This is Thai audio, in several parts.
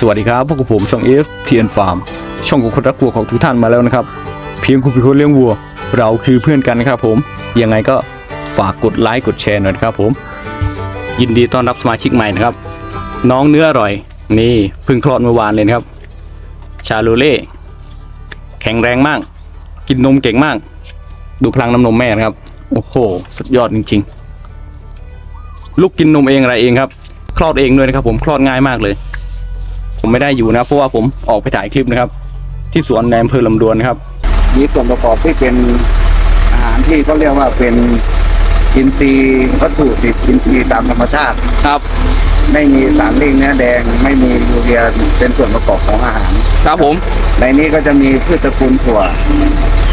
สวัสดีครับพวกบผมช่องเอฟทีเอ็นฟาร์มช่องของคนรักวัวของทุกท่านมาแล้วนะครับ เพียงคุณเป็นคนเลี้ยงวัว เราคือเพื่อนกันนะครับผมยังไงก็ฝากกดไลค์กดแชร์หน่อยครับผม ยินดีต้อนรับสมาชิกใหม่นะครับ น้องเนื้ออร่อย นี่เพิ่งคลอดเมื่อวานเลยนะครับ ชาโลเล่แข็งแรงมาก กินนมเก่งมาก ดูพลังน้ำนมแม่นะครับ โอ้โหสุดยอดจริง ๆ ลูกกินนมเองอะไรเองครับ คลอดเองด้วยนะครับ ผมคลอดง่ายมากเลย ผมไม่ได้อยู่นะเพราะว่าผมออกไปถ่ายคลิปนะครับ ที่สวนในอำเภอลำดวนนะครับ มีส่วนประกอบที่เป็นอาหารที่เขาเรียกว่าเป็นอินทรีย์วัตถุดิบอินทรีย์ตามธรรมชาติ ครับไม่มีสารลิ่งเนื้อแดง ไม่มียูเรียเป็นส่วนประกอบของอาหาร ครับผม ในนี้ก็จะมีพืชตระกูลถั่ว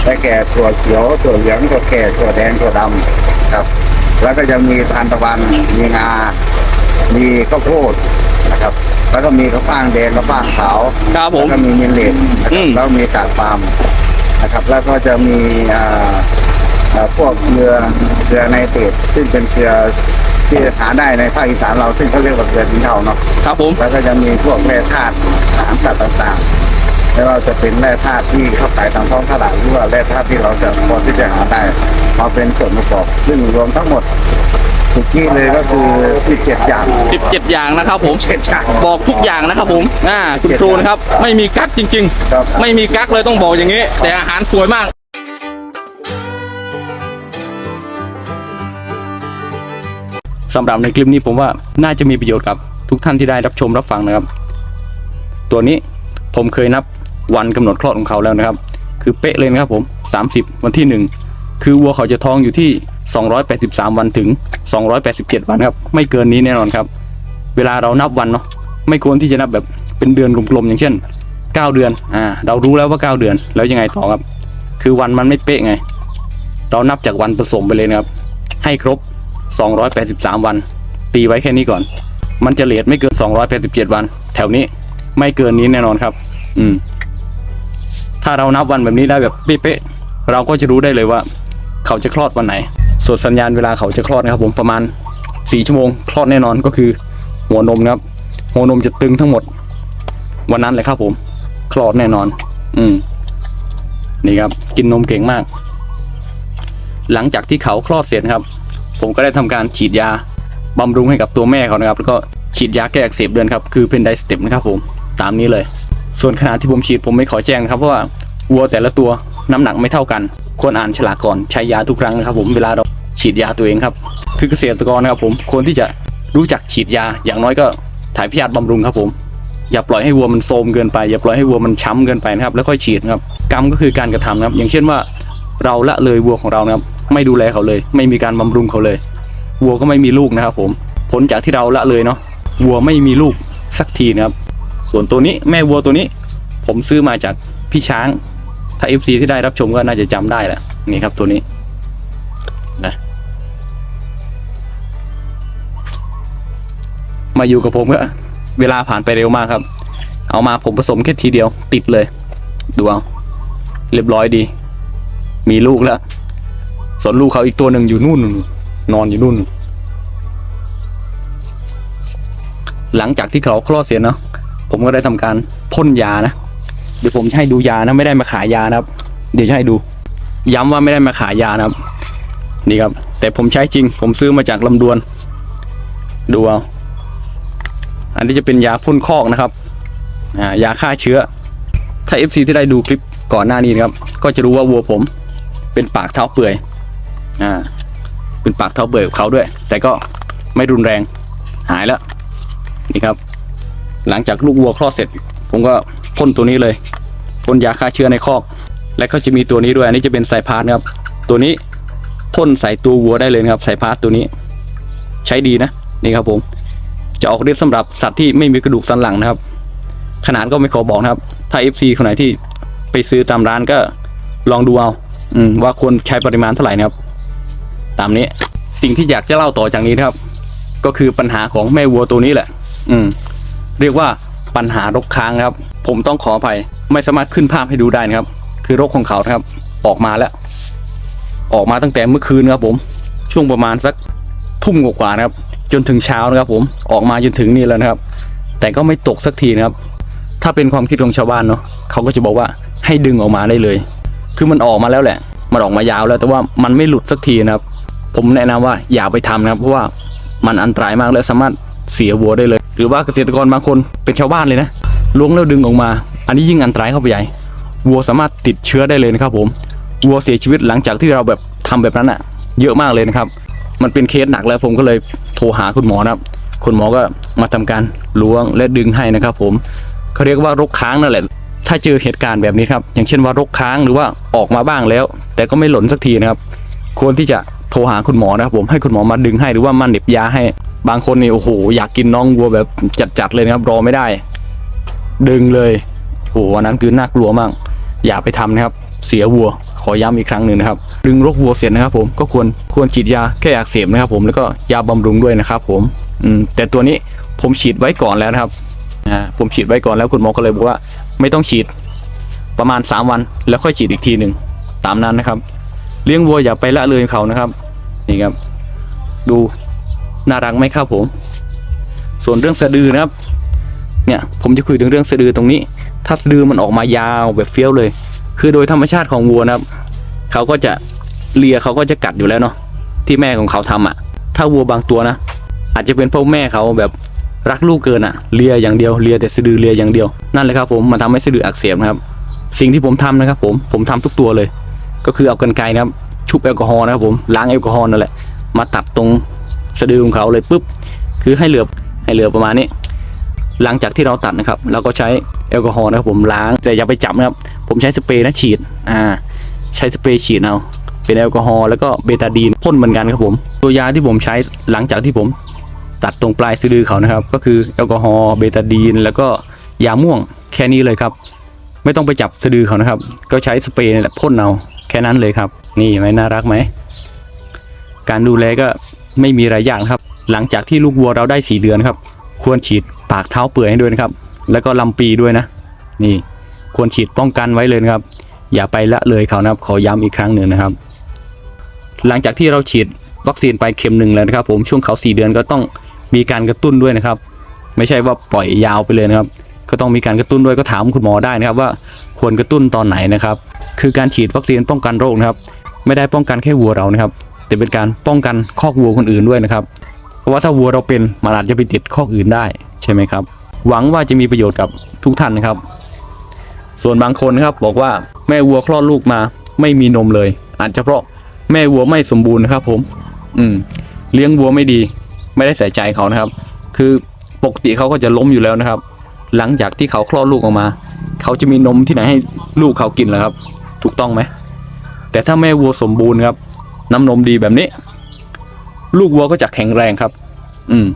ได้แก่ถั่วเขียวถั่วเหลืองถั่วแก่ถั่วแดงถั่วดำครับ แล้วก็จะมีทานตะวันมีงา มีข้าวโพด นะครับ แล้วก็มีข้าวฟ่างแดงข้าวฟ่างขาวครับผม แล้วก็มีมิลเลตนะคอืรับม แล้วมีกากปาล์มนะครับ แล้วก็จะมีอ่าอ่าพวกเกลือเกลือในเตรดซึ่งเป็นเกลือที่หาได้ในภาคอีสานเราซึ่งเขาเรียกว่าเกลือสินเทาเนาะ ครับผม แล้วก็จะมีพวกแร่ธาตุอาหารสัตว์ต่างๆ ไม่ว่าจะเป็นแร่ธาตุที่เข้าขายตามท้องตลาดหรือว่าแร่ธาตุที่เราจะพอที่จะหาได้มาเป็นส่วนประกอบ ซึ่งรวมทั้งหมด สุกี้เลยก็คือ 17 อย่างสิบเจ็ดอย่างนะครับผมเจ็ดอย่างบอกทุกอย่างนะครับผมอ่าคุณครูนะครับ ไม่มีกั๊กจริง ครับ ๆ ไม่มีกั๊กเลยต้องบอกอย่างนี้ แต่อาหารสวยมาก สำหรับในคลิปนี้ผมว่าน่าจะมีประโยชน์กับทุกท่านที่ได้รับชมรับฟังนะครับ ตัวนี้ผมเคยนับวันกำหนดคลอดของเขาแล้วนะครับ คือเป๊ะเลยนะครับผม 30 วันที่หนึ่งคือวัวเขาจะท้องอยู่ที่ 283 วันถึง 287 วันครับ ไม่เกินนี้แน่นอนครับ เวลาเรานับวันเนาะไม่ควรที่จะนับแบบเป็นเดือนกลมๆอย่างเช่น 9 เดือนอ่าเรารู้แล้วว่า 9 เดือนแล้วยังไงต่อครับ คือวันมันไม่เป๊ะไง เรานับจากวันผสมไปเลยนะครับ ให้ครบ 283 วัน ตีไว้แค่นี้ก่อน มันจะเลทไม่เกิน 287 วัน แถวนี้ไม่เกินนี้แน่นอนครับ อืม ถ้าเรานับวันแบบนี้ได้แบบเป๊ะๆเราก็จะรู้ได้เลยว่า เขาจะคลอดวันไหน ส่วนสัญญาณเวลาเขาจะคลอดนะครับ ผมประมาณ4ชั่วโมงคลอดแน่นอนก็คือ หัวนมนะครับ หัวนมจะตึงทั้งหมด วันนั้นเลยครับผม คลอดแน่นอน อืมนี่ครับ กินนมเก่งมาก หลังจากที่เขาคลอดเสร็จครับ ผมก็ได้ทำการฉีดยาบำรุงให้กับตัวแม่เขานะครับ แล้วก็ฉีดยาแก้อักเสบเดือนครับ คือเพนไดสเต็ปนะครับ ผมตามนี้เลย ส่วนขนาดที่ผมฉีดผมไม่ขอแจ้งนะครับเพราะว่าวัวแต่ละตัวน้ำหนักไม่เท่ากันควรอ่านฉลากก่อนใช้ยาทุกครั้งนะครับ ผมเวลาเรา ฉีดยาตัวเองครับ คือเกษตรกรนะครับผมควรที่จะรู้จักฉีดยาอย่างน้อยก็ถ่ายพิษบำรุงครับผมอย่าปล่อยให้วัวมันโทมเกินไปอย่าปล่อยให้วัวมันช้ำเกินไปนะครับแล้วค่อยฉีดครับกรรมก็คือการกระทำนะครับ อย่างเช่นว่าเราละเลยวัวของเรานะครับ ไม่ดูแลเขาเลย ไม่มีการบำรุงเขาเลยวัวก็ไม่มีลูกนะครับผมผลจากที่เราละเลยเนาะวัวไม่มีลูกสักทีนะครับ ส่วนตัวนี้แม่วัวตัวนี้ ผมซื้อมาจากพี่ช้างถ้า FC ที่ได้รับชมก็น่าจะจำได้แหละนี่ครับตัวนี้นะ มาอยู่กับผมก็เวลาผ่านไปเร็วมากครับ เอามาผมผสมแค่ทีเดียว ติดเลย ดูเอาเรียบร้อยดี มีลูกแล้วส่วนลูกเขาอีกตัวหนึ่งอยู่นู่น นอนอยู่นู่น หลังจากที่เขาคลอดเสร็จเนาะผมก็ได้ทำการพ่นยานะเดี๋ยวผมจะให้ดูยานะไม่ได้มาขายยานะครับ เดี๋ยวจะให้ดู ย้ำว่าไม่ได้มาขายยานะครับ นี่ครับ แต่ผมใช้จริง ผมซื้อมาจากลำดวน ดูเอา อันนี้จะเป็นยาพ่นคอกนะครับยาฆ่าเชื้อ ถ้า FC ที่ได้ดูคลิปก่อนหน้านี้นะครับ ก็จะรู้ว่าวัวผมเป็นปากเท้าเปื่อยอ่าเป็นปากเท้าเปื่อยกับเขาด้วย แต่ก็ไม่รุนแรงหายแล้วนี่ครับ หลังจากลูกวัวคลอดเสร็จ ผมก็พ่นตัวนี้เลยพ่นยาฆ่าเชื้อในคอก และก็จะมีตัวนี้ด้วย อันนี้จะเป็นไซพาร์นะครับ ตัวนี้พ่นใส่ตัววัวได้เลยนะครับไซพาร์ตัวนี้ ใช้ดีนะนี่ครับผม จะออกฤทธิ์สำหรับสัตว์ที่ไม่มีกระดูกสันหลังนะครับ ขนาดก็ไม่ขอบอกนะครับ ถ้า FC คนไหนที่ไปซื้อตามร้านก็ลองดูเอาอืมว่าควรใช้ปริมาณเท่าไหร่นะครับ ตามนี้สิ่งที่อยากจะเล่าต่อจากนี้นะครับ ก็คือปัญหาของแม่วัวตัวนี้แหละ อืม เรียกว่าปัญหารกค้างครับ ผมต้องขออภัยไม่สามารถขึ้นภาพให้ดูได้นะครับ คือรกของเขานะครับ ออกมาแล้ว ออกมาตั้งแต่เมื่อคืนครับผม ช่วงประมาณสักทุ่มกว่าๆนะครับ จนถึงเช้านะครับ ผมออกมาจนถึงนี่แล้วนะครับ แต่ก็ไม่ตกสักทีนะครับ ถ้าเป็นความคิดของชาวบ้านเนาะเขาก็จะบอกว่าให้ดึงออกมาได้เลย คือมันออกมาแล้วแหละ มันออกมายาวแล้ว แต่ว่ามันไม่หลุดสักทีนะครับ ผมแนะนำว่าอย่าไปทำนะครับ เพราะว่ามันอันตรายมากและสามารถเสียวัวได้เลย หรือว่าเกษตรกรบางคนเป็นชาวบ้านเลยนะล้วงแล้วดึงออกมา อันนี้ยิ่งอันตรายเข้าไปใหญ่วัวสามารถติดเชื้อได้เลยนะครับ ผมวัวเสียชีวิตหลังจากที่เราแบบทำแบบนั้นอะเยอะมากเลยนะครับ มันเป็นเคสหนักแล้วผมก็เลยโทรหาคุณหมอนะครับ คุณหมอก็มาทำการล้วงและดึงให้นะครับ ผมเขาเรียกว่ารกค้างนั่นแหละ ถ้าเจอเหตุการณ์แบบนี้ครับ อย่างเช่นว่ารกค้างหรือว่าออกมาบ้างแล้ว แต่ก็ไม่หล่นสักทีนะครับ ควรที่จะโทรหาคุณหมอนะครับผมให้คุณหมอมาดึงให้หรือว่ามาเน็บยาให้ บางคนนี่โอ้โหอยากกินน้องวัวแบบจัดๆเลยนะครับรอไม่ได้ ดึงเลยโอ้โหวันนั้นคือน่ากลัวมาก อย่าไปทำนะครับ เสียวัว ขอย้ำอีกครั้งหนึ่งนะครับดึงโรกวัวเสร็จนะครับ ผมก็ควรควรฉีดยาแก้อักเสบนะครับ ผมแล้วก็ยาบำรุงด้วยนะครับ ผมอืมแต่ตัวนี้ผมฉีดไว้ก่อนแล้วนะครับอ่าผมฉีดไว้ก่อนแล้วคุณหมอก็เลยบอกว่าไม่ต้องฉีดประมาณ 3 วัน แล้วค่อยฉีดอีกทีหนึ่งตามนั้นนะครับ เลี้ยงวัวอย่าไปละเลยเขานะครับนี่ครับ ดูน่ารักไหมครับผม ส่วนเรื่องสะดือนะครับ เนี่ยผมจะคุยถึงเรื่องสะดือตรงนี้ ถ้าสะดือมันออกมายาวแบบเฟี้ยวเลย คือโดยธรรมชาติของวัวนะครับเขาก็จะเลียเขาก็จะกัดอยู่แล้วเนาะที่แม่ของเขาทำอะ ถ้าวัวบางตัวนะ อาจจะเป็นเพราะแม่เขาแบบรักลูกเกินอะเลียอย่างเดียวเลียแต่สะดือเลียอย่างเดียวนั่นเลยครับผมมันทำให้สะดืออักเสบนะครับ สิ่งที่ผมทำนะครับ ผมผมทำทุกตัวเลย ก็คือเอากรรไกรนะครับ ชุบแอลกอฮอล์นะครับผมล้างแอลกอฮอล์นั่นแหละมาตัดตรงสะดือของเขาเลยปุ๊บคือให้เหลือให้เหลือประมาณนี้ หลังจากที่เราตัดนะครับเราก็ใช้ ลกอฮอล์นะครับผมล้างแต่อย่าไปจับนะครับ ผมใช้สเปรย์นะฉีดอ่าใช้สเปรย์ฉีดเอาเป็นแอลกอฮอล์แล้วก็เบตาดีนพ่นเหมือนกันครับผม ตัวยาที่ผมใช้หลังจากที่ผมตัดตรงปลายสะดือเขานะครับ ก็คือแอลกอฮอล์เบตาดีนแล้วก็ยาม่วงแค่นี้เลยครับ ไม่ต้องไปจับสะดือเขานะครับ ก็ใช้สเปรย์นี่แหละพ่นเอาแค่นั้นเลยครับ นี่ไหมน่ารักไหมการดูแลก็ไม่มีอะไรยากนะครับ หลังจากที่ลูกวัวเราได้สี่เดือนครับ ควรฉีดปากเท้าเปื่อยให้ด้วยนะครับ แล้วก็ลำปีด้วยนะ นี่ควรฉีดป้องกันไว้เลยนะครับ อย่าไปละเลยเขานะครับ ขอย้ำอีกครั้งหนึ่งนะครับ หลังจากที่เราฉีดวัคซีนไปเข็มหนึ่งแล้วนะครับ ผมช่วงเขาสี่เดือนก็ต้องมีการกระตุ้นด้วยนะครับ ไม่ใช่ว่าปล่อยยาวไปเลยนะครับ ก็ต้องมีการกระตุ้นด้วยก็ถามคุณหมอได้นะครับ ว่าควรกระตุ้นตอนไหนนะครับ คือการฉีดวัคซีนป้องกันโรคนะครับ ไม่ได้ป้องกันแค่วัวเรานะครับ แต่เป็นการป้องกันคอกวัวคนอื่นด้วยนะครับ เพราะว่าถ้าวัวเราเป็นมันอาจจะไปติดคอกอื่นได้ใช่ไหมครับ หวังว่าจะมีประโยชน์กับทุกท่านนะครับ ส่วนบางคนนะครับบอกว่าแม่วัวคลอดลูกมาไม่มีนมเลย อาจจะเพราะแม่วัวไม่สมบูรณ์นะครับ ผม อืม เลี้ยงวัวไม่ดี ไม่ได้ใส่ใจเขานะครับ คือปกติเขาก็จะล้มอยู่แล้วนะครับ หลังจากที่เขาคลอดลูกออกมา เขาจะมีนมที่ไหนให้ลูกเขากินล่ะครับ ถูกต้องไหมแต่ถ้าแม่วัวสมบูรณ์ครับ น้ำนมดีแบบนี้ ลูกวัวก็จะแข็งแรงครับ อืม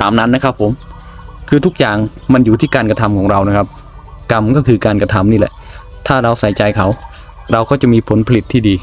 ตามนั้นนะครับผม คือทุกอย่างมันอยู่ที่การกระทำของเรานะครับ กรรมก็คือการกระทำนี่แหละ ถ้าเราใส่ใจเขา เราก็จะมีผลผลิตที่ดี